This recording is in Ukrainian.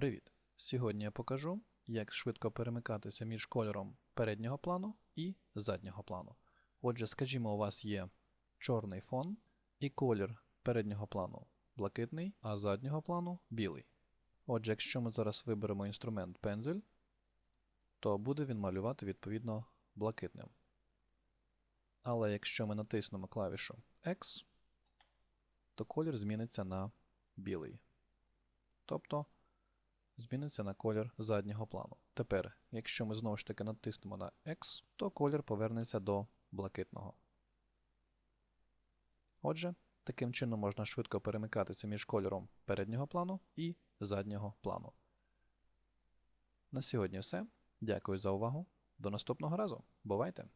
Привіт! Сьогодні я покажу, як швидко перемикатися між кольором переднього плану і заднього плану. Отже, скажімо, у вас є чорний фон і колір переднього плану блакитний, а заднього плану білий. Отже, якщо ми зараз виберемо інструмент пензель, то буде він малювати відповідно блакитним. Але якщо ми натиснемо клавішу X, то колір зміниться на білий. Тобто зміниться на колір заднього плану. Тепер, якщо ми знову ж таки натиснемо на X, то колір повернеться до блакитного. Отже, таким чином можна швидко перемикатися між кольором переднього плану і заднього плану. На сьогодні все. Дякую за увагу. До наступного разу. Бувайте!